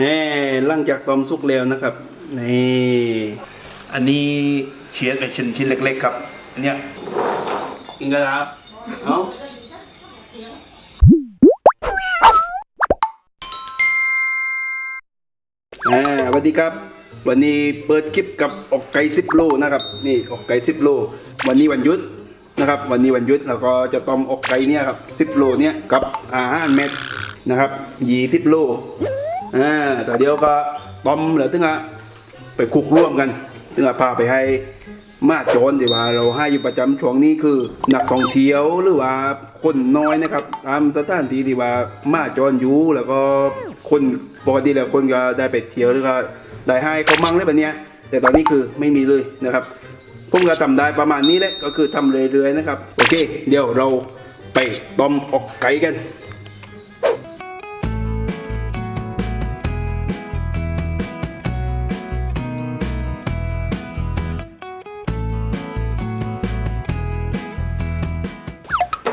นี่หลังจากต้มสุกแล้วนะครับนี่อันนี้เชียร์เป็นชิ้นชิ้นเล็ก ๆ ครับอันเนี้ยกินกันครับเอาอ่าสวัสดีครับ วันนี้เปิดคลิปกับอกไก่สิบโลนะครับนี่อกไก่สิบโล วันนี้วันหยุดนะครับ วันนี้วันหยุดเราก็จะต้มอกไก่เนี่ยครับสิบโลเนี่ยกับอาหารเม็ดนะครับยี่สิบโล อ่าแต่เดี๋ยวก็ต้มเหลือตึงอะไปคลุกร่วมกันตึงอะพาไปให้มาโจรที่ว่าเราให้อยู่ประจำช่วงนี้คือนักท่องเที่ยวหรือว่าคนน้อยนะครับ ตามสถานที่ที่ว่ามาโจรอยู่แล้วก็คนปกติแล้วคนก็ได้ไปเที่ยวหรือก็ได้ให้เขามั่งเลยแบบเนี้ย แต่ตอนนี้คือไม่มีเลยนะครับผมก็ทำได้ประมาณนี้แหละก็คือทำเรื่อยๆนะครับ โอเค เดี๋ยวเราไปต้มอกไก่กัน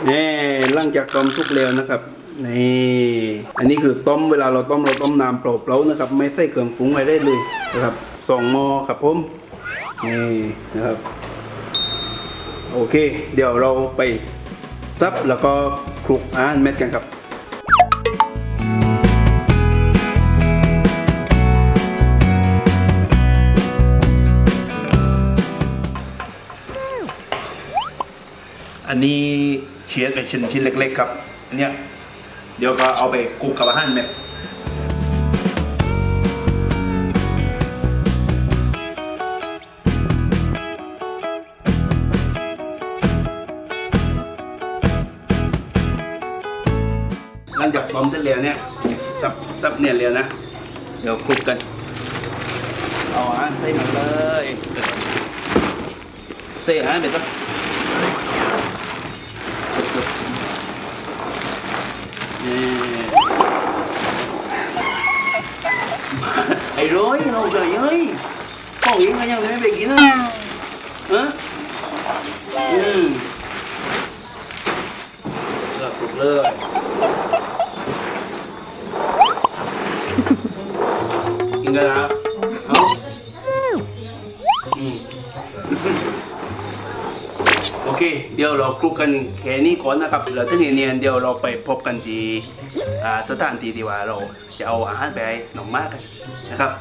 นี่หลังจากต้มสุกแล้วนะครับนี่อันนี้คือต้มเวลาเราต้มเราต้มน้ำเปล่าๆนะครับ ไม่ใส่เครื่องปรุงอะไรได้เลยนะครับสองมอครับผมนี่นะครับ โอเค เดี๋ยวเราไปซับแล้วก็คลุกอาหารเม็ดกันครับอันนี้ เชียร์เป็นชิ้นชิ้นเล็ก ๆ ครับอันเนี้ยเดี๋ยวก็เอาไปคลุกกับอาหารเม็ดหลังจากต้มเสร็จแล้วเนี่ยซับซับเนี่ยแล้วนะ เดี๋ยวคลุกกันเอาอาหารใส่มาเลยใส่อาหารเดี๋ยวก็ ร้อยเราใจเอ้ยเขาเองก็ยังไม่ไปกินนะฮะอืมเลิกปลุกเลยกินกันครับเอาอืมโอเค เดี๋ยวเราคลุกกันแค่นี้ก่อนนะครับแล้วถึงเนียนเดี๋ยวเราไปพบกันที่อ่าสถานที่ที่ว่าเราจะเอาอาหารไปให้น้องมากกันนะครับ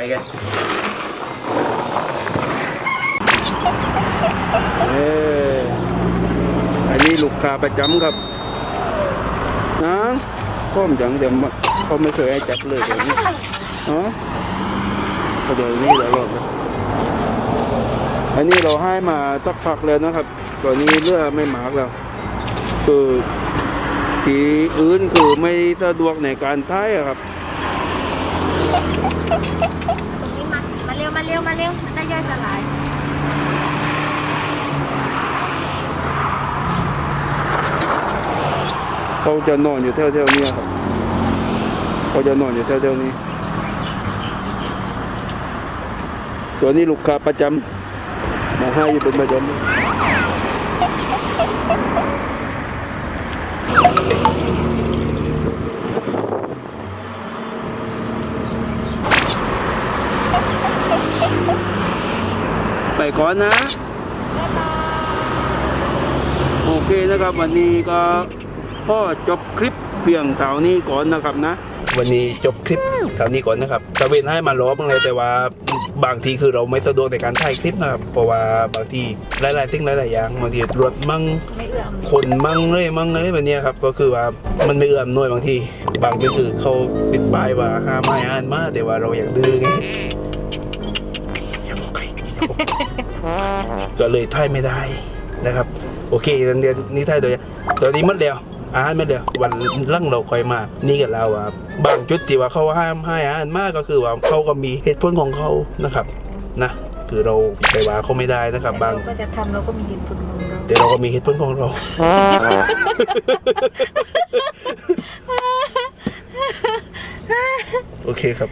ไปกันเอออันนี้ลูกค้าประจำครับนะพ่อมจังเดี๋ยวมาเขาไม่เคยให้จับเลยเดี๋ยวนี้อ๋อเดี๋ยวนี้เดี๋ยวเราอันนี้เราให้มาสักพักแล้วนะครับ ตอนนี้เลือไม่หมากแล้วคือทีอื่นคือไม่สะดวกในการท้ายครับ ตรงนี้มา มาเร็ว มาเร็ว มาเร็ว มันได้ย่อยสลายเขาจะนอนอยู่แถวๆนี้ครับเขาจะนอนอยู่แถวๆนี้ ตัวนี้ลูกค้าประจำมาให้อยู่เป็นประจำ ก่อนนะโอเคนะครับวันนี้ก็พ่อจบคลิปเพียงเท่านี้ก่อนนะครับนะ วันนี้จบคลิปเท่านี้ก่อนนะครับตะเวนให้มาล้อบ้างเลยแต่ว่าบางทีคือเราไม่สะดวกในการถ่ายคลิปนะครับเพราะว่าบางทีหลายๆสิ่งหลายๆอย่างบางทีรถมั่งคนมั่งเลยมั่งอะไรแบบนี้ครับก็คือว่ามันไม่เอื้อมหน่วยบางที บางทีคือเขาปิดป้ายว่าห้ามไม่อ่านมาแต่ว่าเราอยากดื้อไง กใครอย่าบอกก็เลยถ่ายไม่ได้นะครับ โอเคเรียนนี่ถ่ายตัวอย่างตัวนี้หมัดแล้วอาหารหมัดแล้ววันหลังเราค่อยมา นี่กับเราอะบางจุดที่ว่าเขาห้ามให้อาหารมากก็คือว่าเขาก็มีเหตุผลของเขานะครับนะคือเราไปว่าเขาไม่ได้นะครับ บางเราก็จะทำเราก็มีเหตุผลของเราแต่เราก็มีเหตุผลของเรา โอเคครับ